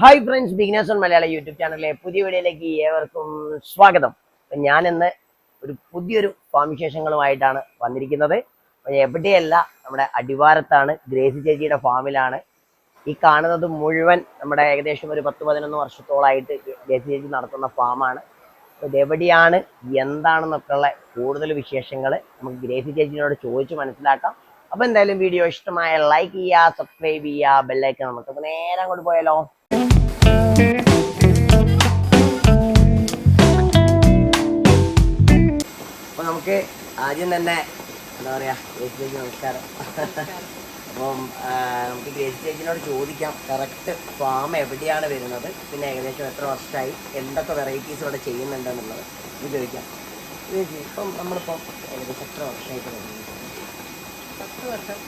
Hi friends beginners on Malayalam YouTube ചാനലിലെ പുതിയ വീഡിയോയിലേക്ക് ഏവർക്കും സ്വാഗതം. അപ്പം ഞാൻ ഇന്ന് ഒരു പുതിയൊരു ഫാം വിശേഷങ്ങളുമായിട്ടാണ് വന്നിരിക്കുന്നത് എവിടെയല്ല നമ്മുടെ അടിവാരത്താണ് ഗ്രേസി ചേച്ചിയുടെ ഫാമിലാണ്. ഈ കാണുന്നത് മുഴുവൻ നമ്മുടെ ഏകദേശം ഒരു പത്ത് പതിനൊന്ന് വർഷത്തോളായിട്ട് ഗ്രേസി ചേച്ചി നടത്തുന്ന ഫാമാണ്. ഇതെവിടെയാണ് എന്താണെന്നൊക്കെയുള്ള എന്താണെന്നൊക്കെ കൂടുതൽ വിശേഷങ്ങൾ നമുക്ക് ഗ്രേസി ചേച്ചിയോട് ചോദിച്ച് മനസ്സിലാക്കാം. അപ്പോൾ എന്തായാലും വീഡിയോ ഇഷ്ടമായ ലൈക്ക് ചെയ്യുക സബ്സ്ക്രൈബ് ചെയ്യുക ബെല്ലൈക്കൺ നമുക്ക് അപ്പൊ നേരെ അങ്ങോട്ട് പോയാലോ. നമുക്ക് ആദ്യം തന്നെ എന്താ പറയാ ഗ്രേസ് ചേച്ചി നമസ്കാരം. അപ്പം നമുക്ക് ഗ്രേസ് ചേച്ചിനോട് ചോദിക്കാം. കറക്റ്റ് ഫാം എവിടെയാണ് വരുന്നത്? പിന്നെ ഏകദേശം എത്ര വർഷമായി? എന്തൊക്കെ വെറൈറ്റീസ് ഇവിടെ ചെയ്യുന്നുണ്ടെന്നുള്ളത് ഇത് ചോദിക്കാം. ചേച്ചി ഇപ്പം നമ്മളിപ്പം ഏകദേശം എത്ര വർഷമായിട്ട് വരുന്നത് പത്ത് വർഷം.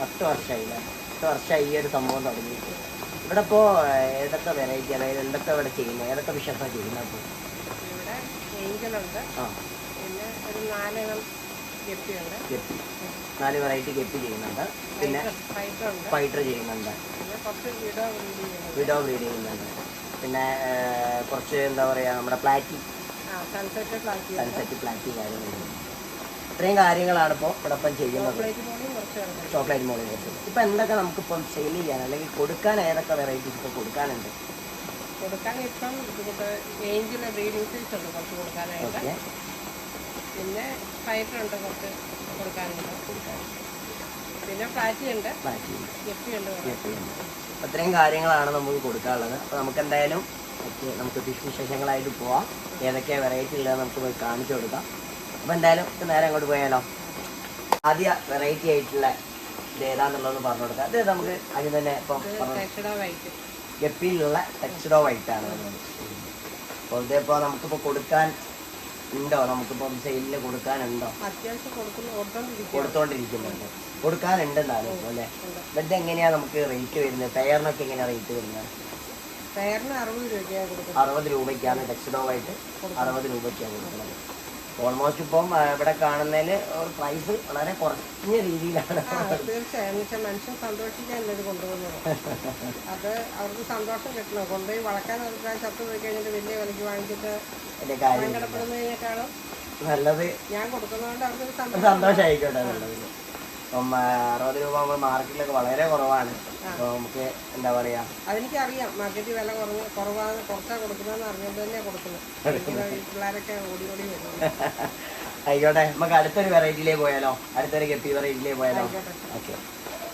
പത്ത് വർഷമായി പത്ത് വർഷമായി ഈ ഒരു സംഭവം തുടങ്ങിയിട്ട്. ഇവിടെ ഇപ്പോൾ ഏതൊക്കെ വെറൈറ്റി അതായത് എന്തൊക്കെ ഇവിടെ ചെയ്യുന്നത്? ഏതൊക്കെ വിഷയമാണ് ചെയ്യുന്നത്? ഇവിടെ ആ. ഒരു നാലെണ്ണം ഗപ്പിയുണ്ട് ഗപ്പി നാല് വെറൈറ്റി ഗപ്പി ചെയ്യുന്നുണ്ട്. പിന്നെ ഫൈറ്റർ ചെയ്യുന്നുണ്ട്. വിഡോ ബ്രീഡ് ചെയ്യുന്നുണ്ട്. പിന്നെ കുറച്ച് എന്താ പറയുക നമ്മുടെ പ്ലാറ്റി സൺസെറ്റ് പ്ലാറ്റി കാര്യങ്ങൾ കാര്യങ്ങളുണ്ട് ഇത്രയും കാര്യങ്ങളാണ് ഇപ്പോൾ ഇവിടെ ഇപ്പം ചെയ്യുന്നത്. ചോക്ലേറ്റ് മോളിംഗ് കുറച്ച് മോളിൽ ഇപ്പം എന്തൊക്കെ നമുക്കിപ്പം സെയിൽ ചെയ്യാൻ അല്ലെങ്കിൽ കൊടുക്കാൻ ഏതൊക്കെ വെറൈറ്റീസ് ഇപ്പോൾ കൊടുക്കാനുണ്ട്? കൊടുക്കാൻ ഇപ്പം ഏഞ്ചിലെ ബ്രീഡിംഗ് സൈസ് ഉണ്ട് കുറച്ച് കൊടുക്കാനായിട്ട്. പിന്നെ ഫൈറ്റർ ഉണ്ട് കുറച്ച് കൊടുക്കാനുണ്ട്. പിന്നെ പ്ലാറ്റി ഉണ്ട്. അത്രയും കാര്യങ്ങളാണ് നമുക്ക് കൊടുക്കാനുള്ളത്. അപ്പോൾ നമുക്ക് എന്തായാലും ഓക്കെ നമുക്ക് ഫിഷ് വിശേഷങ്ങളായിട്ട് പോവാം. ഏതൊക്കെയാണ് വെറൈറ്റി ഉള്ളത് നമുക്ക് പോയി കാണിച്ചു കൊടുക്കാം. അപ്പോൾ എന്തായാലും നേരെ അങ്ങോട്ട് പോയാലോ? ആദ്യ വെറൈറ്റി ആയിട്ടുള്ള ഇത് ഏതാന്നുള്ളതെന്ന് പറഞ്ഞു കൊടുക്കാം. അത് നമുക്ക് ആദ്യം തന്നെ ഇപ്പം ഗപ്പിയിലുള്ള ടെക്സ്റ്റഡോ വൈറ്റ് ആണ്. അപ്പോൾ ഇതിപ്പോൾ നമുക്കിപ്പോൾ കൊടുക്കാൻ ഉണ്ടോ? നമുക്കിപ്പം സെയിലിൽ കൊടുക്കാനുണ്ടോ? കൊടുത്തോണ്ടിരിക്കുന്നുണ്ട്. കൊടുക്കാനുണ്ട് എന്തായാലും ഇപ്പോൾ അല്ലേ? ഇവരുടെ എങ്ങനെയാ നമുക്ക് റേറ്റ് വരുന്നത്? ടയറിനൊക്കെ എങ്ങനെയാ റേറ്റ് വരുന്നത്? അറുപത് രൂപയ്ക്കാണ് ടെക്സ്റ്റോവായിട്ട് അറുപത് രൂപയ്ക്കാണ് കൊടുക്കുന്നത്. ഓൾമോസ്റ്റ് ഇപ്പം ഇവിടെ കാണുന്നതിൽ പ്രൈസ് വളരെ കുറഞ്ഞ രീതിയിലാണ്. തീർച്ചയായും. മനുഷ്യൻ സന്തോഷിക്കാനല്ല കൊണ്ടുപോകുന്നത്? അത് അവർക്ക് സന്തോഷം കിട്ടണം. കൊണ്ടുപോയി വളക്കാൻ അവർക്ക് ചത്തു പോയി കഴിഞ്ഞിട്ട് വലിയ വിലയ്ക്ക് വാങ്ങിച്ചിട്ട് സങ്കടപ്പെടുന്നതിനേക്കാളും നല്ലത് ഞാൻ കൊടുക്കുന്നതുകൊണ്ട് അവർക്ക് സന്തോഷം സന്തോഷമായിക്കോട്ടെ നല്ലത്. അപ്പം ആ, അറുപത് രൂപ മാർക്കറ്റിലൊക്കെ വളരെ കുറവാണ്. അപ്പോൾ നമുക്ക് എന്താ പറയാ? അതെനിക്കറിയാം. മാർക്കറ്റിൽ വില കുറഞ്ഞ് കുറവാണ് കുറച്ചാ കൊടുക്കുന്നതെന്ന് അറിഞ്ഞുകൊണ്ട് തന്നെ കൊടുക്കുന്നത്. പിള്ളേരൊക്കെ ഓടി ഓടി ആയിക്കോട്ടെ നമുക്ക് അടുത്തൊരു വെറൈറ്റിയിലേ പോയാലോ? അടുത്തൊരു ഗപ്പി വെറൈറ്റിയിലേ പോയാലോ? ഓക്കെ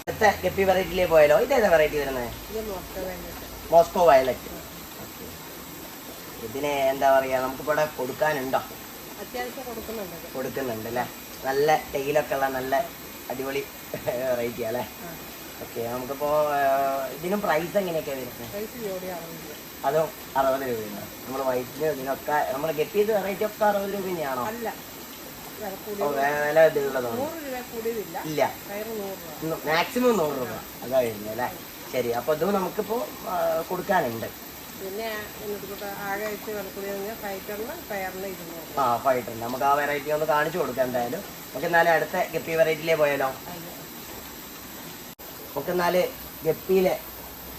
അടുത്ത ഗപ്പി വെറൈറ്റിയിലേ പോയാലോ? ഇതേതാ വെറൈറ്റി വരുന്നത്? ഇത് മോസ്കോ വയലറ്റ് ഇതിനെ എന്താ പറയാ? നമുക്ക് ഇവിടെ കൊടുക്കാനുണ്ടോ? അത്യാവശ്യം കൊടുക്കുന്നുണ്ട്. ഇത്. കൊടുക്കുന്നുണ്ട് അല്ലേ? നല്ല ടൈലൊക്കെ ഉള്ള നല്ല അടിപൊളി വെറൈറ്റി അല്ലേ ഓക്കെ നമുക്കിപ്പോൾ ഇതിനും പ്രൈസ് എങ്ങനെയൊക്കെയാ വരുന്നത് അതോ അറുപത് രൂപയാണ് നമ്മൾ വൈറ്റിന് ഇതിനൊക്കെ നമ്മൾ ഗെറ്റ് ചെയ്ത് വെറൈറ്റി ഒക്കെ അറുപത് രൂപ തന്നെയാണോ? വില ഇതുള്ളതാണ് ഇല്ല. മാക്സിമം നൂറ് രൂപ. അതാ വരുന്നത് അല്ലേ? ശരി അപ്പോൾ ഇത് നമുക്കിപ്പോൾ കൊടുക്കാനുണ്ട്. പിന്നെ ആ ആകെ ഫൈറ്ററിന് നമുക്ക് ആ വെറൈറ്റി ഒന്ന് കാണിച്ചു കൊടുക്കാം എന്തായാലും. നമുക്ക് എന്നാലും അടുത്ത ഗപ്പി വെറൈറ്റിയിലേ പോയാലോ? നമുക്ക് എന്നാൽ ഗപ്പിയിലെ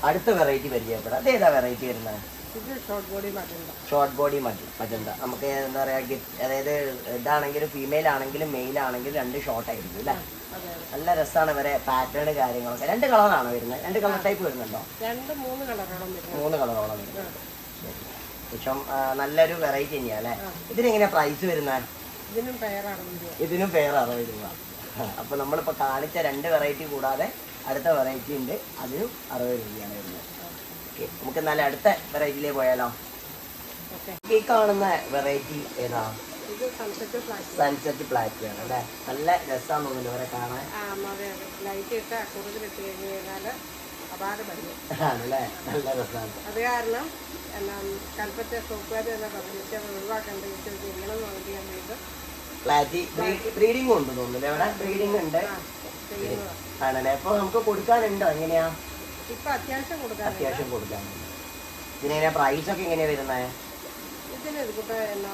അടുത്ത വെറൈറ്റി പരിചയപ്പെടാം. അതേതാ വെറൈറ്റി വരുന്നത്? ഷോർട്ട് ബോഡി മതി മജന്ത നമുക്ക് എന്താ പറയാ അതായത് ഇതാണെങ്കിലും ഫീമെയിൽ ആണെങ്കിലും മെയിൽ ആണെങ്കിലും രണ്ട് ഷോർട്ട് ആയിരിക്കും അല്ലേ? നല്ല രസമാണ് ഇവരെ പാറ്റേൺ കാര്യങ്ങളൊക്കെ. രണ്ട് കളറാണ് വരുന്നത്? രണ്ട് കളർ ടൈപ്പ് വരുന്നുണ്ടോ? രണ്ട് മൂന്ന് കളറോളം മൂന്ന് കളറോളം പക്ഷം നല്ലൊരു വെറൈറ്റി തന്നെയാണ് അല്ലേ? ഇതിനെങ്ങനെയാ പ്രൈസ് വരുന്നത്? ഇതിനും പെയർ അറുപത് രൂപ അപ്പൊ നമ്മളിപ്പോ കാണിച്ച രണ്ട് വെറൈറ്റി കൂടാതെ അടുത്ത വെറൈറ്റി ഉണ്ട്. അതിനും അറുപത് രൂപയാണ് വരുന്നത്. ഓക്കെ നമുക്ക് എന്നാലും അടുത്ത വെറൈറ്റിയിലേക്ക് പോയാലോ? ഈ കാണുന്ന വെറൈറ്റി ഏതാ? സൺസെറ്റ് പ്ലാറ്റ് ആണ് അല്ലേ? നല്ല രസമാണ് തോന്നുന്നു ഇവരെ കാണാൻ. ലൈറ്റ് ഇട്ട് കഴിഞ്ഞ് കഴിഞ്ഞാൽ അപാര ഭംഗി ആണല്ലേ? നല്ല രസമാണ് അത് കാരണം എന്നാ കൽപ്പറ്റ സോഫ്റ്റ്വെയർ പറഞ്ഞു പക്ഷേ അത് ഒഴിവാക്കേണ്ട ഇത് ചെയ്യണം എന്ന് നോക്കിയാൽ വേണ്ടി ബ്രീഡിംഗ് ഉണ്ട് തോന്നുന്നു അവിടെ ബ്രീഡിംഗ് ഉണ്ട്. ആണല്ലേ? അപ്പൊ നമുക്ക് കൊടുക്കാനുണ്ടോ? എങ്ങനെയാ? ഇപ്പൊ അത്യാവശ്യം കൊടുക്കാൻ അത്യാവശ്യം കൊടുക്കാനുണ്ട്. ഇതിനെങ്ങനെയാ പ്രൈസ് ഒക്കെ എങ്ങനെയാ വരുന്നത് ഇതിന് ഇതിപ്പോൾ എന്നാ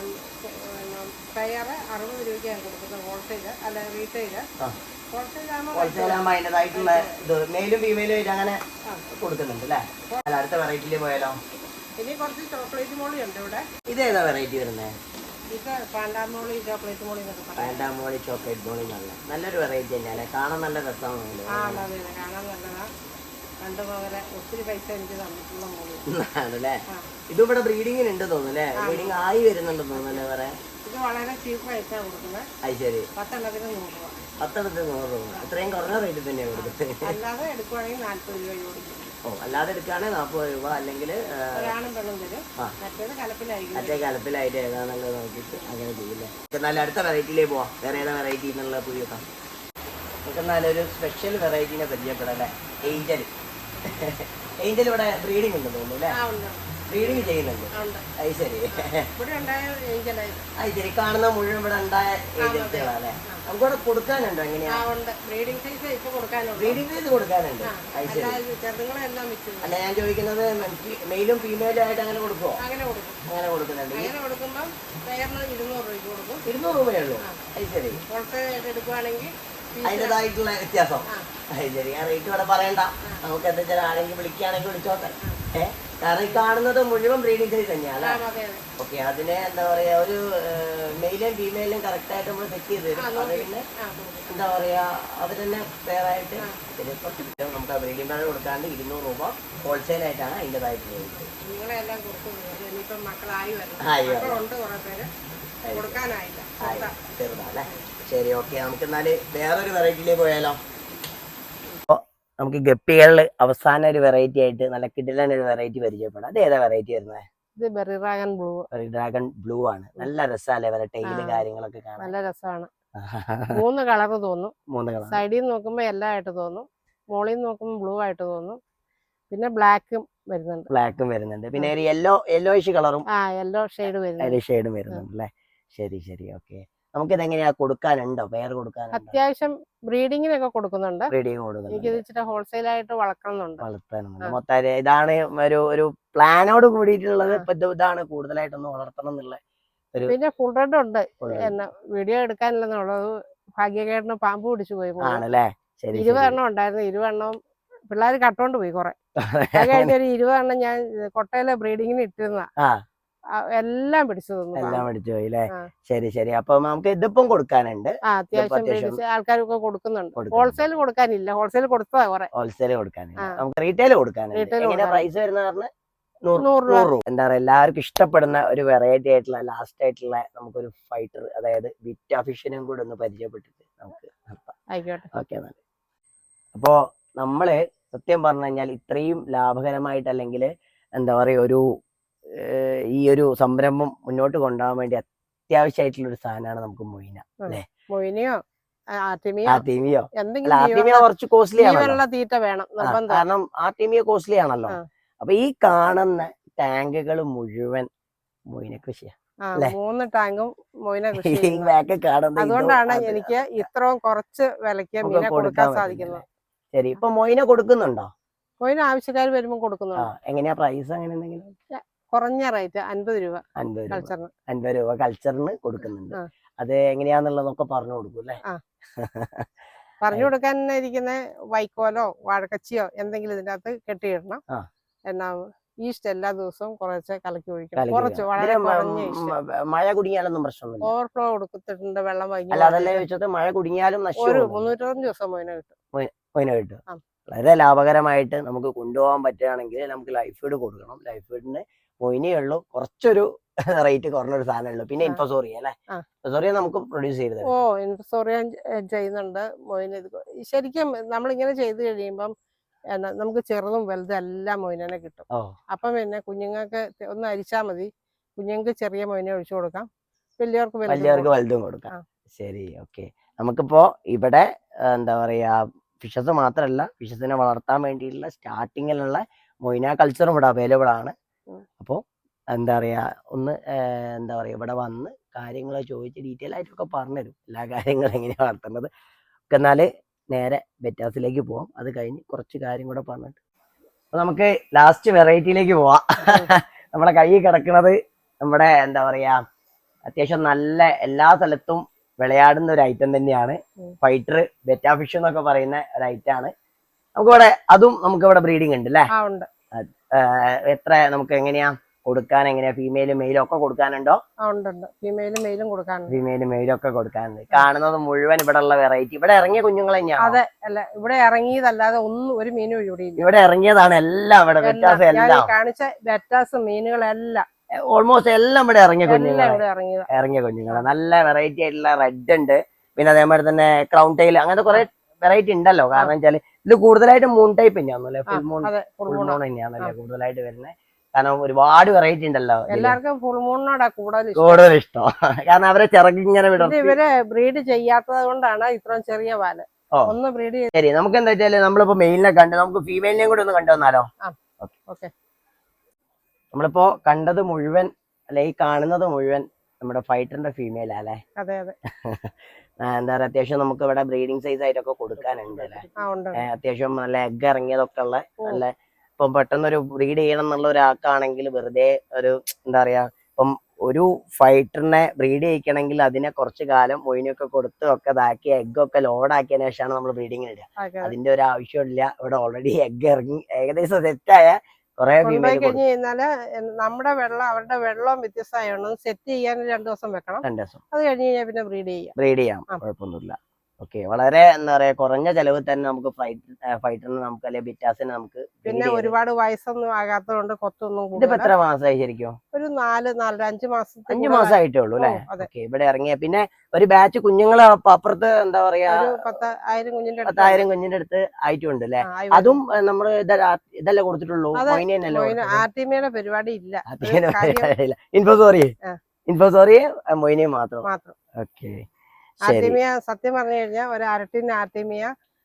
പെയർ അറുപത് രൂപയ്ക്കാണ് കൊടുക്കുന്നത് ഹോൾസെയിൽ അല്ല റീറ്റെയിൽ അതിന്റെതായിട്ടുള്ള ഇത്. മെയിലും ഫീമെയിലും ആയിട്ട് അങ്ങനെ കൊടുക്കുന്നുണ്ട് അല്ലേ? അല്ല അടുത്ത വെറൈറ്റിയിൽ പോയാലോ? ഇനി കുറച്ച് ചോക്ലേറ്റ് മോളി ഉണ്ട് ഇവിടെ. ഇതേതാ വെറൈറ്റി വരുന്നത് ഇത് പാണ്ടാമോളി ചോക്ലേറ്റ് മോളി ചോക്ലേറ്റ് നല്ല നല്ലൊരു വെറൈറ്റി തന്നെയാണ്. കാണാൻ നല്ല രസമാണ് കാണാൻ നല്ലതാണ് ഒത്തിരി പൈസ എനിക്ക് തന്നിട്ടുള്ള ഇത് ഇവിടെ ബ്രീഡിങ്ങിന് ഉണ്ട് തോന്നുന്നല്ലേ ബ്രീഡിങ് ആയി വരുന്നുണ്ടെന്ന് തോന്നുന്നല്ലേ വേറെ ഇത് വളരെ ചീപ്പ് പൈസ കൊടുക്കുന്നത്. അത് ശരി. പത്തെണ്ണത്തിന് നൂറ് രൂപ. പത്തെണ്ണത്തിന് നൂറ് രൂപ. ഇത്രയും കുറഞ്ഞ റേറ്റിൽ തന്നെയാണ് കൊടുക്കുന്നത്. അല്ലാതെ എടുക്കുവാണെങ്കിൽ നാൽപ്പത് രൂപ കൊടുക്കും ഓ അല്ലാതെ എടുക്കുകയാണെങ്കിൽ നാൽപ്പത് രൂപ അല്ലെങ്കിൽ മറ്റേ കലപ്പിലായിട്ട് ഏതാണെന്നുള്ളത് നോക്കിയിട്ട് അങ്ങനെ ചെയ്യില്ലേ. എന്നാലും അടുത്ത വെറൈറ്റിയിലേ പോവാം. വേറെ ഏതാ വെറൈറ്റി എന്നുള്ള പുതിയ നമുക്ക് എന്നാലും ഒരു സ്പെഷ്യൽ വെറൈറ്റീനെ പരിചയപ്പെടാം അല്ലേ? ഏഞ്ചൽ ഏഞ്ചൽ ഇവിടെ ബ്രീഡിംഗ് ഉണ്ട് തോന്നുന്നു അല്ലേ? ബ്രീഡിങ് ചെയ്യുന്നുണ്ട്. അത് ശരി. ഇവിടെ അത് ശരി. കാണുന്ന മുഴുവൻ ഇവിടെ ഉണ്ടായ ഏജൻസികളല്ലേ നമുക്കിവിടെ കൊടുക്കാനുണ്ടോ എങ്ങനെയാ? സൈസ് കൊടുക്കാനുണ്ട്. അത് ശരി. അല്ല ഞാൻ ചോദിക്കുന്നത് മെയിലും ഫീമെയിലും ആയിട്ട് അങ്ങനെ കൊടുക്കുമോ അങ്ങനെ കൊടുക്കും. അങ്ങനെ കൊടുക്കുന്നുണ്ട്. ഇരുന്നൂറ് രൂപയേ ഉള്ളൂ. അത് ശരി. ഹോൾസെയിൽ എടുക്കുവാണെങ്കിൽ അതിന്റെതായിട്ടുള്ള വ്യത്യാസം. അത് ശരി. ആ റേറ്റ് ഇവിടെ പറയണ്ട. നമുക്ക് എന്താ വെച്ചാൽ ആരെങ്കിലും വിളിക്കുകയാണെങ്കിൽ വിളിച്ചോട്ടെ. കാരണം ഈ കാണുന്നത് മുഴുവൻ ബ്രീഡിംഗ് സൈസ് തന്നെയാണ് ഓക്കെ അതിനെ എന്താ പറയാ ഒരു മെയിലും ഫീമെയിലും കറക്റ്റ് ആയിട്ട് നമ്മൾ സെറ്റ് ചെയ്ത് തരും. അത് പിന്നെ എന്താ പറയാ അവർ തന്നെ കിട്ടും. നമുക്ക് ആ ബ്രീഡിംഗ് പാഡ് കൊടുക്കാണ്ട് ഇരുന്നൂറ് രൂപ ഹോൾസെയിൽ ആയിട്ടാണ് അതിന്റെതായിട്ട് കുറെ പേര്. കൊടുക്കാനായില്ല. ശരി ഓക്കെ. നമുക്ക് എന്നാൽ വേറൊരു വെറൈറ്റിയിലേക്ക് പോയാലോ? നമുക്ക് ഗപ്പികളിൽ അവസാന ഒരു വെറൈറ്റി ആയിട്ട് നല്ല കിടിലൻ ഒരു വെറൈറ്റി പരിചയപ്പെടാം. അത് ഏതാ വെറൈറ്റി വരുന്നത് ഇത് berry dragon blue dragon blue ആണ്. നല്ല രസമല്ലേ വരെ ടൈൽ. കാര്യങ്ങളൊക്കെ കാണാൻ. നല്ല രസമാണ് മൂന്ന് കളർ തോന്നും. മൂന്ന് കളർ സൈഡിൽ നിന്ന് നോക്കുമ്പോൾ എല്ലാം ആയിട്ട് തോന്നും. മോളിൽ നിന്ന് നോക്കുമ്പോൾ ബ്ലൂ ആയിട്ട് തോന്നും. പിന്നെ ബ്ലാക്കും വരുന്നുണ്ട്. ബ്ലാക്കും വരുന്നുണ്ട്. പിന്നെ ഒരു യെല്ലോ യെല്ലോയിഷ് കളറും ആ യെല്ലോ ഷെയ്ഡ് വരുന്നുണ്ട്. ഷെയ്ഡും വരുന്നുണ്ട് അല്ലേ ശരി ശരി. ഓക്കെ നമുക്ക് ഇതെങ്ങനെയാ കൊടുക്കാനുണ്ടോ? പേര് കൊടുക്കാൻ അത്യാവശ്യം ബ്രീഡിങ്ങിനൊക്കെ കൊടുക്കുന്നുണ്ട്. ബ്രീഡിങ് കൊടുക്കുന്നുണ്ട്. ഹോൾസെയിൽ ആയിട്ട് വളർത്തണമെന്നുണ്ട് വളർത്താനുണ്ട് മൊത്തം ഇതാണ് ഒരു ഒരു പ്ലാനോട് കൂടിയിട്ടുള്ളത് ഇപ്പൊ ഇത് ഇതാണ് കൂടുതലായിട്ടൊന്ന് വളർത്തണം എന്നുള്ളത് പിന്നെ ഫുൾ റെഡ് ഉണ്ട്. എന്നെ വീഡിയോ എടുക്കാനില്ലെന്നുള്ളത് ഭാഗ്യകേടിന് പാമ്പ് പിടിച്ചു പോയി. ആണല്ലേ? ഇരുപതെണ്ണം ഉണ്ടായിരുന്നു. ഇരുപതെണ്ണം പിള്ളേർ കട്ടോണ്ട് പോയി കൊറേ. കഴിഞ്ഞ ഒരു ഇരുപതെണ്ണം ഞാൻ കൊട്ടയിലെ ബ്രീഡിങ്ങിന് ഇട്ടിരുന്ന എല്ലാം പിടിച്ചു എല്ലാം പിടിച്ചു പോയി അല്ലേ ശരി ശരി. അപ്പൊ നമുക്ക് ഇതിപ്പം കൊടുക്കാനുണ്ട്. അത്യാവശ്യം ആൾക്കാരൊക്കെ കൊടുക്കുന്നുണ്ട്. ഹോൾസെയിൽ കൊടുക്കാനില്ല. ഹോൾസെയിൽ കൊടുത്തതാ കുറെ. ഹോൾസെയിൽ കൊടുക്കാനില്ല. നമുക്ക് റീറ്റെയിൽ കൊടുക്കാനുണ്ട്. പ്രൈസ് വരുന്ന നൂറ് എന്താ പറയാ എല്ലാവർക്കും ഇഷ്ടപ്പെടുന്ന ഒരു വെറൈറ്റി ആയിട്ടുള്ള ലാസ്റ്റ് ആയിട്ടുള്ള നമുക്കൊരു ഫൈറ്റർ അതായത് വിറ്റ ഫിഷിനും കൂടെ ഒന്ന് പരിചയപ്പെട്ടിട്ട് നമുക്ക് ആയിക്കോട്ടെ. ഓക്കെ എന്നാൽ അപ്പോ നമ്മൾ സത്യം പറഞ്ഞു കഴിഞ്ഞാൽ ഇത്രയും ലാഭകരമായിട്ട് അല്ലെങ്കിൽ എന്താ പറയാ ഒരു ഈ ഒരു സംരംഭം മുന്നോട്ട് കൊണ്ടുപോകാൻ വേണ്ടി അത്യാവശ്യമായിട്ടുള്ള ഒരു സാധനമാണ് നമുക്ക് മൊയിന അല്ലേ? ആർട്ടിമിയോ? ആർട്ടിമിയോ? ആർട്ടിമിയോ കുറച്ച് കോസ്റ്റ്ലി ജീവനുള്ള തീറ്റ വേണം കാരണം ആർട്ടിമിയോ കോസ്റ്റ്ലി ആണല്ലോ അപ്പൊ ഈ കാണുന്ന ടാങ്കുകൾ മുഴുവൻ മൊയിന കൃഷിയാണ് മൂന്ന് ടാങ്കും മൊയിന കൃഷി അതുകൊണ്ടാണ് എനിക്ക് ഇത്രയും കുറച്ച് വിലക്ക് മീന കൊടുക്കാൻ സാധിക്കുന്നത്? ശരി ഇപ്പൊ മൊയിന കൊടുക്കുന്നുണ്ടോ? മൊയിന ആവശ്യക്കാർ വരുമ്പോൾ കൊടുക്കുന്നുണ്ടോ. എങ്ങനെയാ പ്രൈസ് അങ്ങനെ എന്തെങ്കിലും? കുറഞ്ഞ റേറ്റ് അൻപത് രൂപ അൻപത് രൂപ. കൾച്ചറിന് അൻപത് രൂപ കൾച്ചറിന് കൊടുക്കുന്നുണ്ട്. ആ. അത് എങ്ങനെയാന്നുള്ളതൊക്കെ പറഞ്ഞു കൊടുക്കും അല്ലേ? ആ. പറഞ്ഞു കൊടുക്കാൻ ഇരിക്കുന്ന വൈക്കോലോ വാഴക്കച്ചിയോ എന്തെങ്കിലും ഇതിന്റെ അകത്ത് കെട്ടിയിടണം. ആ. എന്നാ ഈസ്റ്റ് എല്ലാ ദിവസവും കുറച്ച് കലക്കി ഒഴിക്കണം. കുറച്ച് വളരെ കുറഞ്ഞ ഈസ്റ്റ് മഴ കുടുങ്ങിയാലൊന്നും പ്രശ്നമൊന്നുമില്ല. ഓവർഫ്ലോ കൊടുത്തിട്ടുണ്ട് വെള്ളം വൈകി അല്ല അതല്ലേ ചോദിച്ചത്? മഴ കുടുങ്ങിയാലും ഒരു നഷ്ടം മുന്നൂറ്റഞ്ച് ദിവസം മൊയിന കിട്ടും. പോയിന് കിട്ടും. ആ. വളരെ ലാഭകരമായിട്ട് നമുക്ക് കൊണ്ടുപോകാൻ പറ്റുകയാണെങ്കിൽ നമുക്ക് ലൈഫ് ഫീഡ് കൊടുക്കണം. ലൈഫ് ഫീഡിന് മൊയിനേ ഉള്ളൂ. കുറച്ചൊരു റേറ്റ് കുറഞ്ഞൊരു സാധനം ഉള്ളൂ. പിന്നെ ഇൻഫസോറിയ അല്ലേ. ഇൻഫോസോറിയ നമുക്ക് പ്രൊഡ്യൂസ് ചെയ്ത് ഓ ഇൻഫസോറിയ ചെയ്യുന്നുണ്ട് മൊയിന ശരിക്കും നമ്മളിങ്ങനെ ചെയ്ത് കഴിയുമ്പം നമുക്ക് ചെറുതും വലുതും എല്ലാം മൊയിനെ കിട്ടും. അപ്പം പിന്നെ കുഞ്ഞുങ്ങൾക്ക് ഒന്ന് അരിച്ചാൽ മതി. കുഞ്ഞുങ്ങൾക്ക് ചെറിയ മൊയിനെ ഒഴിച്ചു കൊടുക്കാം. വലിയവർക്ക് വലിയവർക്ക്. വലുതും കൊടുക്കാം. ശരി ഓക്കെ. നമുക്കിപ്പോ ഇവിടെ എന്താ പറയാ ഫിഷസ് മാത്രല്ല ഫിഷസിനെ വളർത്താൻ വേണ്ടിയിട്ടുള്ള സ്റ്റാർട്ടിങ്ങിലുള്ള മൊയിന കൾച്ചറും ഇവിടെ അവൈലബിൾ ആണ്. അപ്പോൾ എന്താ പറയുക ഒന്ന് എന്താ പറയുക ഇവിടെ വന്ന് കാര്യങ്ങൾ ചോദിച്ച് ഡീറ്റെയിൽ ആയിട്ടൊക്കെ പറഞ്ഞുതരും എല്ലാ കാര്യങ്ങളും എങ്ങനെയാണ് വളർത്തേണ്ടത് ഒക്കെ എന്നാൽ നേരെ ബെറ്റാസിലേക്ക് പോവാം. അത് കഴിഞ്ഞ് കുറച്ച് കാര്യം കൂടെ പറഞ്ഞിട്ട്. അപ്പോൾ നമുക്ക് ലാസ്റ്റ് വെറൈറ്റിയിലേക്ക് പോവാം. നമ്മുടെ കയ്യിൽ കിടക്കുന്നത് നമ്മുടെ എന്താ പറയുക അത്യാവശ്യം നല്ല എല്ലാ സ്ഥലത്തും വിളയാടുന്ന ഒരു ഐറ്റം തന്നെയാണ്. ഫൈറ്റർ ബെറ്റാ ഫിഷ് എന്നൊക്കെ പറയുന്ന ഒരു ഐറ്റം ആണ്. നമുക്ക് ഇവിടെ അതും നമുക്കിവിടെ ബ്രീഡിംഗ് ഉണ്ട് അല്ലേ? ഉണ്ട്. എത്ര നമുക്ക് എങ്ങനെയാ കൊടുക്കാൻ എങ്ങനെയാ ഫീമെയിലും മെയിലും ഒക്കെ കൊടുക്കാനുണ്ടോ? ആ ഉണ്ട് ഉണ്ട് ഫീമെയിലും മെയിലും കൊടുക്കാനുണ്ട്. ഫീമെയിലും മെയിലും ഒക്കെ കൊടുക്കാനുണ്ട്. കാണുന്നത് മുഴുവൻ ഇവിടെ ഉള്ള വെറൈറ്റി ഇവിടെ ഇറങ്ങിയ കുഞ്ഞുങ്ങൾ അതെ അല്ല ഇവിടെ ഇറങ്ങിയതല്ലാതെ ഒന്നും ഒരു മീനും ഇവിടെ ഇവിടെ ഇറങ്ങിയതാണ് എല്ലാം ഇവിടെ വ്യത്യാസം എല്ലാം. കാണിച്ച വെറ്റാസ് മീനുകളെല്ലാം. ഓൾമോസ്റ്റ് എല്ലാം ഇവിടെ ഇറങ്ങിയ കുഞ്ഞുങ്ങൾ ഇറങ്ങിയ കുഞ്ഞുങ്ങൾ നല്ല വെറൈറ്റി ആയിട്ടുള്ള റെഡ് ഉണ്ട്. പിന്നെ അതേമാതിരി തന്നെ ക്രൗൺ ടൈൽ അങ്ങനത്തെ കുറെ വെറൈറ്റി ഉണ്ടല്ലോ. കാരണം വെച്ചാൽ ഇത് കൂടുതലായിട്ട് മൂൺ ടൈപ്പ് തന്നെയാണല്ലേ ഫുൾ മൂൺ ഫുൾ മൂൺ തന്നെയാണല്ലേ കൂടുതലായിട്ട് വരുന്നത് കാരണം ഒരുപാട് വെറൈറ്റി ഉണ്ടല്ലോ എല്ലാവർക്കും ഫുൾ മൂണിനോടാ കൂടുതൽ കൂടുതൽ ഇഷ്ടം. കാരണം അവരെ ചിറകിങ്ങനെ വിടും ഇവർ ബ്രീഡ് ചെയ്യാത്തത് കൊണ്ടാണ് ഇത്രയും ചെറിയ പാൽ. ഒന്ന് ബ്രീഡ് ശരി നമുക്ക് എന്താ വെച്ചാൽ നമ്മളിപ്പോ മെയിലിനെ കണ്ട് നമുക്ക് ഫീമെയിലിനെയും കൂടി ഒന്ന് കണ്ടു വന്നാലോ? ഓക്കെ. നമ്മളിപ്പോ കണ്ടത് മുഴുവൻ അല്ലെ ഈ കാണുന്നത് മുഴുവൻ നമ്മുടെ ഫൈറ്ററിന്റെ ഫീമെയിലാ അല്ലെ അതെ അതെ. എന്താ പറയാ അത്യാവശ്യം നമുക്ക് ഇവിടെ ബ്രീഡിംഗ് സൈസ് ആയിട്ടൊക്കെ കൊടുക്കാനുണ്ട് അല്ലെ? അത്യാവശ്യം നല്ല എഗ് ഇറങ്ങിയതൊക്കെ ഉള്ള. നല്ല ഇപ്പം പെട്ടെന്ന് ഒരു ബ്രീഡ് ചെയ്യണം എന്നുള്ള ഒരാൾക്കാണെങ്കിൽ വെറുതെ ഒരു എന്താ പറയാ ഇപ്പം ഒരു ഫൈറ്ററിനെ ബ്രീഡ് ചെയ്യിക്കണമെങ്കിൽ അതിനെ കുറച്ച് കാലം മൊയിനൊക്കെ കൊടുത്ത് ഒക്കെ ഇതാക്കി എഗ് ഒക്കെ ലോഡ് ആക്കിയതിനു ശേഷമാണ് നമ്മൾ ബ്രീഡിങ്ങിന് ഇടുക. അതിന്റെ ഒരു ആവശ്യമില്ല. ഇവിടെ ഓൾറെഡി എഗ് ഇറങ്ങി ഏകദേശം സെറ്റായ കൊണ്ടുപോയി ഫീമെയിൽ കഴിഞ്ഞ് കഴിഞ്ഞാൽ നമ്മുടെ വെള്ളം അവരുടെ വെള്ളവും വ്യത്യസ്തമായ സെറ്റ് ചെയ്യാൻ രണ്ടു ദിവസം വെക്കണം. രണ്ട് ദിവസം. അത് കഴിഞ്ഞ് കഴിഞ്ഞാൽ പിന്നെ ബ്രീഡ് ചെയ്യാം. ബ്രീഡ് ചെയ്യാം. കുഴപ്പമൊന്നുമില്ല. ഓക്കെ വളരെ എന്താ പറയാ കുറഞ്ഞ ചെലവ് തന്നെ നമുക്ക് ഫ്ലൈറ്റ് ഫൈറ്ററിന് നമുക്ക് അല്ലെ ബിറ്റാസിന് നമുക്ക് പിന്നെ ഒരുപാട് വയസ്സൊന്നും ആകാത്തതുകൊണ്ട് കൊത്തൊന്നും ഇതിപ്പോ എത്ര മാസമായി ശരിക്കും ഒരു നാല് നാലര അഞ്ചു മാസം അഞ്ചു മാസം ആയിട്ടേ ഉള്ളൂ അല്ലെ? ഓക്കെ ഇവിടെ ഇറങ്ങിയ പിന്നെ ഒരു ബാച്ച് കുഞ്ഞുങ്ങളെ അപ്പ- അപ്പുറത്ത് എന്താ പറയാ ഒരു പത്ത് ആയിരം കുഞ്ഞിന്റെ പത്തായിരം കുഞ്ഞിന്റെ അടുത്ത് ആയിട്ടുണ്ട് അല്ലെ. അതും നമ്മൾ ഇതല്ലേ കൊടുത്തിട്ടുള്ളൂ? ആർട്ടിമയുടെ പരിപാടി ഇല്ല. ഇൻഫോ സോറി ഇൻഫോ ഇൻഫോസോറി ഇൻഫോസോറി മൊയിനെ മാത്രം. മാത്രം. ഓക്കെ ശരി. ആർട്ടിമിയ സത്യം പറഞ്ഞു കഴിഞ്ഞാൽ ഒരു അരട്ടിന് ആർത്തിമിയ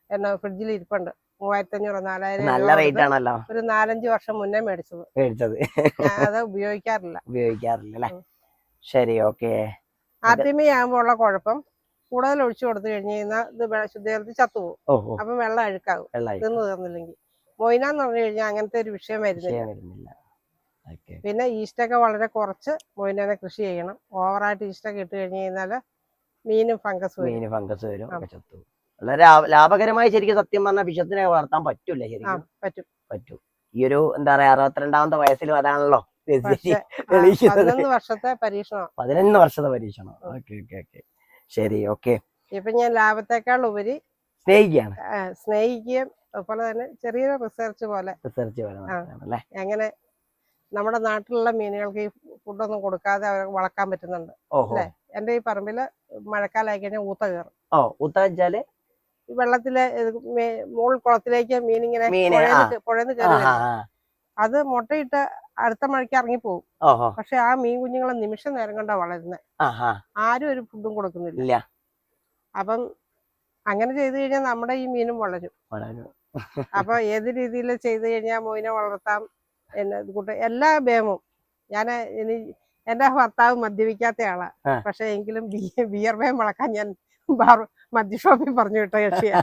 എന്ന ഫ്രിഡ്ജിൽ ഇരിപ്പുണ്ട്. മൂവായിരത്തി അഞ്ഞൂറ് നാലായിരം നല്ല റേറ്റ് ആണല്ലോ. ഒരു നാലഞ്ച് വർഷം മുന്നേ മേടിച്ചത്. മേടിച്ചത്. അത് ഉപയോഗിക്കാറില്ല. ഉപയോഗിക്കാറില്ല അല്ലെ? ശരി ഓക്കെ. ആർത്തിമിയ ആകുമ്പോൾ ഉള്ള കുഴപ്പം കൂടുതൽ ഒഴിച്ചു കൊടുത്തു കഴിഞ്ഞ് കഴിഞ്ഞാൽ ഇത് ശുദ്ധജലത്തിൽ ചത്തുപോകും അപ്പം വെള്ളം അഴുക്കാകും. തിന്നു തീർന്നില്ലെങ്കിൽ. മൊയ്നാന്ന് പറഞ്ഞു കഴിഞ്ഞാൽ അങ്ങനത്തെ ഒരു വിഷയം വരുന്നില്ല. പിന്നെ ഈസ്റ്റൊക്കെ വളരെ കുറച്ച് മൊയിനെ കൃഷി ചെയ്യണം. ഓവറായിട്ട് ഈസ്റ്റൊക്കെ ഇട്ട് കഴിഞ്ഞ് കഴിഞ്ഞാൽ മീനും ഫംഗസ് മീനും ഫംഗസ് വരും ഒക്കെ ചത്തു. വളരെ ലാഭകരമായി ശരിക്കും സത്യം പറഞ്ഞാൽ വിഷത്തിനെ വളർത്താൻ പറ്റൂല ശരിക്കും. പറ്റും. പറ്റും. ഈ ഒരു എന്താ പറയാ അറുപത്തിരണ്ടാമത്തെ വയസ്സിലും അതാണല്ലോ. പതിനൊന്ന് വർഷത്തെ പരീക്ഷണം. പതിനൊന്ന് വർഷത്തെ പരീക്ഷണം. Okay okay okay. ശരി ഓക്കെ. ഇപ്പൊ ഞാൻ ലാഭത്തെക്കാൾ ഉപരി സ്നേഹിക്കുകയാണ് സ്നേഹിക്കുകയും അതുപോലെ തന്നെ ചെറിയൊരു റിസർച്ച് പോലെ. റിസർച്ച് പോലെ എങ്ങനെ നമ്മുടെ നാട്ടിലുള്ള മീനുകൾക്ക് ഈ ഫുഡൊന്നും കൊടുക്കാതെ അവരെ വളർക്കാൻ പറ്റുന്നുണ്ട്. ഓഹോ. എന്റെ ഈ പറമ്പിൽ മഴക്കാലമായി കഴിഞ്ഞാൽ ഊത്ത കയറും. ഓ ഊത്ത വെച്ചാൽ? ഈ വെള്ളത്തിലെ മോൾ കുളത്തിലേക്ക് മീനിങ്ങനെ പുഴന്ന് കയറി. അത് മുട്ടയിട്ട് അടുത്ത മഴയ്ക്ക് ഇറങ്ങിപ്പോവും. പക്ഷെ ആ മീൻ കുഞ്ഞുങ്ങളെ നിമിഷം നേരം കൊണ്ടാ വളരുന്നത് ആരും ഒരു ഫുഡും കൊടുക്കുന്നില്ല. അപ്പം അങ്ങനെ ചെയ്തു കഴിഞ്ഞാൽ നമ്മുടെ ഈ മീനും വളരും. അപ്പൊ ഏത് രീതിയിൽ ചെയ്തു കഴിഞ്ഞാൽ മോയിനെ വളർത്താം എന്നെ എല്ലാ ബേമും. ഞാൻ ഇനി എന്റെ ഭർത്താവ് മദ്യപിക്കാത്ത ആളാ. പക്ഷെ എങ്കിലും ബിയർ വേം വളക്കാൻ ഞാൻ ബാർ മദ്യ ഷോപ്പിൽ പറഞ്ഞു വിട്ട കക്ഷിയാ.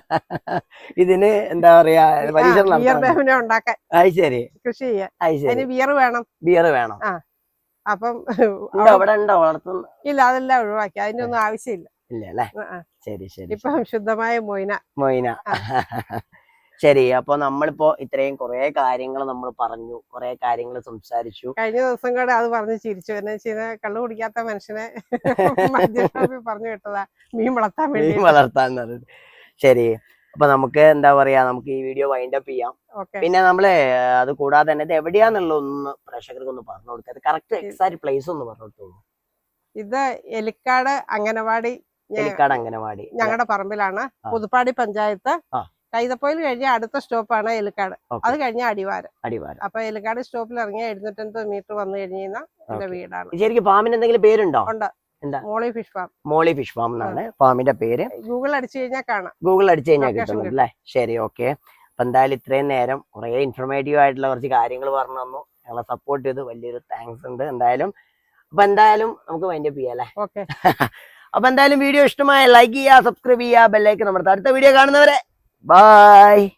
ഇതിന് എന്താ പറയാ ബിയർ ബേമിനെ ഉണ്ടാക്കാൻ ശരി. കൃഷി ചെയ്യാൻ. അതിന് ബിയർ വേണം. ബിയർ വേണം. ആ. അപ്പം ഇല്ല അതെല്ലാം ഒഴിവാക്കി. അതിന്റെ ഒന്നും ആവശ്യമില്ല. ഇല്ല അല്ലേ. ശരി ശരി ഇപ്പം ശുദ്ധമായ മൊയ്ന. മൊയ്ന. ശരി അപ്പൊ നമ്മളിപ്പോ ഇത്രയും കുറെ കാര്യങ്ങൾ നമ്മൾ പറഞ്ഞു കുറെ കാര്യങ്ങൾ സംസാരിച്ചു. കഴിഞ്ഞ ദിവസം കൂടെ അത് പറഞ്ഞ് ചിരിച്ചു. എന്നു വെച്ചാൽ കള്ളു കുടിക്കാത്ത മനുഷ്യനെ പറഞ്ഞു വിട്ടതാ. മീൻ വളർത്താൻ വേണ്ടി മീൻ വളർത്താൻ. ശരി അപ്പൊ നമുക്ക് എന്താ പറയാ നമുക്ക് ഈ വീഡിയോ വൈൻഡ് അപ്പ് ചെയ്യാം. ഓക്കെ. പിന്നെ നമ്മൾ അത് കൂടാതെ തന്നെ ഇത് എവിടെയാന്നുള്ള ഒന്ന് പ്രേക്ഷകർക്ക് ഒന്ന് പറഞ്ഞു കൊടുക്കുക കറക്റ്റ് എക്സാക്ട് പ്ലേസ് ഒന്ന് പറഞ്ഞു കൊടുത്തോളൂ. ഇത് എലിക്കാട് അംഗനവാടി എലിക്കാട് അംഗനവാടി. ഞങ്ങളുടെ പറമ്പിലാണ്. പുതുപ്പാടി പഞ്ചായത്ത്. കൈതപ്പോയിൽ കഴിഞ്ഞ അടുത്ത സ്റ്റോപ്പാണ് എലുക്കാട്. അത് കഴിഞ്ഞ അടിവാരം. അടിവാരം. അപ്പൊ എലുക്കാട് സ്റ്റോപ്പിൽ ഇറങ്ങിയ എഴുന്നൂറ്റൻപത് മീറ്റർ വന്നു കഴിഞ്ഞാൽ എന്റെ വീടാണ്. ശരിക്കും ഫാമിന് എന്തെങ്കിലും പേരുണ്ടോ? ഉണ്ട്. എന്താ? Molly fish farm. Molly fish farm എന്നാണ് ഫാമിന്റെ പേര്. ഗൂഗിൾ അടിച്ചു കഴിഞ്ഞാൽ കാണാം. ഗൂഗിൾ അടിച്ചു കഴിഞ്ഞാൽ കിട്ടുന്നു അല്ലേ? ശരി ഓക്കെ. അപ്പൊ എന്തായാലും ഇത്രയും നേരം കുറെ ഇൻഫർമേറ്റീവ് ആയിട്ടുള്ള കുറച്ച് കാര്യങ്ങൾ പറഞ്ഞു തന്നു. ഞങ്ങളെ സപ്പോർട്ട് ചെയ്ത്. വലിയൊരു താങ്ക്സ് ഉണ്ട് എന്തായാലും. അപ്പൊ എന്തായാലും നമുക്ക് വൈൻഡപ്പ് ചെയ്യാം അല്ലേ? ഓക്കെ. അപ്പൊ എന്തായാലും വീഡിയോ ഇഷ്ടമായ ലൈക്ക് ചെയ്യുക സബ്സ്ക്രൈബ് ചെയ്യുക ബെല്ലൈക്ക് നമ്മുടെ അടുത്ത വീഡിയോ കാണുന്നവരെ Bye!